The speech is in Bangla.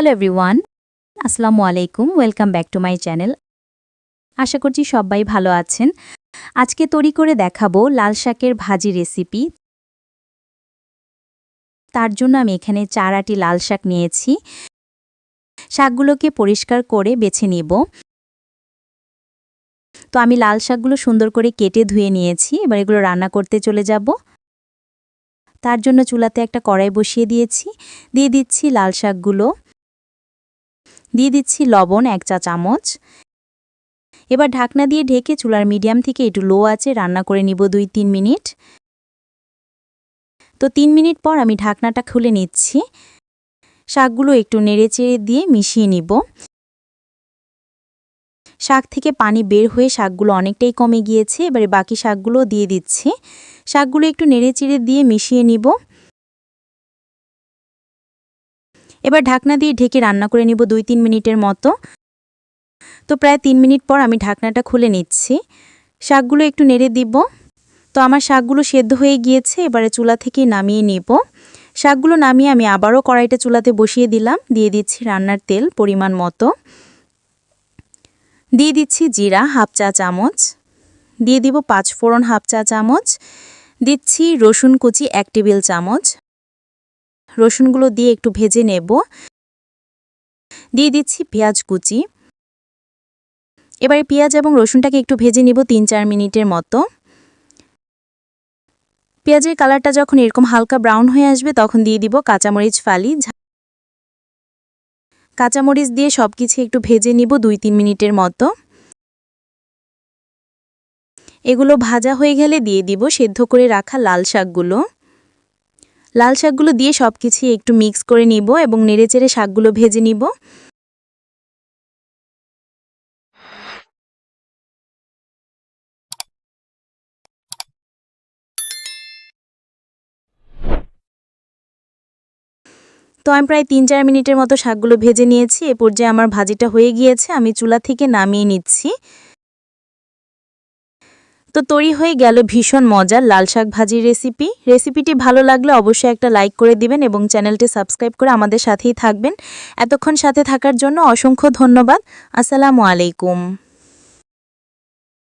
হ্যালো এভরিওয়ান আসসালামু আলাইকুম welcome back to my channel আশা করছি সবাই ভালো আছেন। আজকে তৈরি করে দেখাবো লাল শাকের ভাজি রেসিপি তার জন্য আমি এখানে চার আটি লাল শাক নিয়েছি। শাকগুলোকে পরিষ্কার করে বেছে নিব। তো আমি লাল শাকগুলো সুন্দর করে কেটে ধুয়ে নিয়েছি, এবার এগুলো রান্না করতে চলে যাব। তার জন্য চুলাতে একটা কড়াই বসিয়ে দিয়েছি। দিয়ে দিচ্ছি লাল শাকগুলো। দিয়ে দিচ্ছি লবণ এক চা চামচ। এবার ঢাকনা দিয়ে ঢেকে চুলার মিডিয়াম থেকে একটু লো আছে রান্না করে নিব দুই তিন মিনিট। তো তিন মিনিট পর আমি ঢাকনাটা খুলে নিচ্ছি। শাকগুলো একটু নেড়েচেড়ে দিয়ে মিশিয়ে নিব। শাক থেকে পানি বের হয়ে শাকগুলো অনেকটাই কমে গিয়েছে, এবারে বাকি শাকগুলো দিয়ে দিচ্ছি। শাকগুলো একটু নেড়েচেড়ে দিয়ে মিশিয়ে নিব। এবার ঢাকনা দিয়ে ঢেকে রান্না করে নিব দুই তিন মিনিটের মতো। তো প্রায় তিন মিনিট পর আমি ঢাকনাটা খুলে নিচ্ছি। শাকগুলো একটু নেড়ে দিব। তো আমার শাকগুলো সেদ্ধ হয়ে গিয়েছে, এবারে চুলা থেকে নামিয়ে নিব। শাকগুলো নামিয়ে আমি আবারও কড়াইটা চুলাতে বসিয়ে দিলাম। দিয়ে দিচ্ছি রান্নার তেল পরিমাণ মতো। দিয়ে দিচ্ছি জিরা হাফ চা চামচ। দিয়ে দিব পাঁচ ফোড়ন হাফ চা চামচ। দিচ্ছি রসুন কুচি এক টেবিল চামচ। রসুনগুলো দিয়ে একটু ভেজে নেব। দিয়ে দিচ্ছি পেঁয়াজ কুচি। এবারে পেঁয়াজ এবং রসুনটাকে একটু ভেজে নিব তিন চার মিনিটের মতো। পেঁয়াজের কালারটা যখন এরকম হালকা ব্রাউন হয়ে আসবে তখন দিয়ে দিব কাঁচামরিচ ফালি। কাঁচামরিচ দিয়ে সব কিছু একটু ভেজে নিব দুই তিন মিনিটের মতো। এগুলো ভাজা হয়ে গেলে দিয়ে দিব সেদ্ধ করে রাখা লাল শাকগুলো। লাল শাকগুলো দিয়ে সব কিছু একটু মিক্স করে নিব এবং নেড়েচেড়ে শাকগুলো ভেজে নিব। তো আমি প্রায় তিন চার মিনিটের মতো শাকগুলো ভেজে নিয়েছি। এ পর্যায়ে আমার ভাজিটা হয়ে গিয়েছে। আমি চুলা থেকে নামিয়ে নিচ্ছি। তো তৈরি হয়ে গেল ভীষণ মজার লাল শাক ভাজির রেসিপি রেসিপিটি ভালো লাগলে অবশ্যই একটা লাইক করে দিবেন এবং চ্যানেলটি সাবস্ক্রাইব করে আমাদের সাথেই থাকবেন। এতক্ষণ সাথে থাকার জন্য অসংখ্য ধন্যবাদ। আসসালামু আলাইকুম।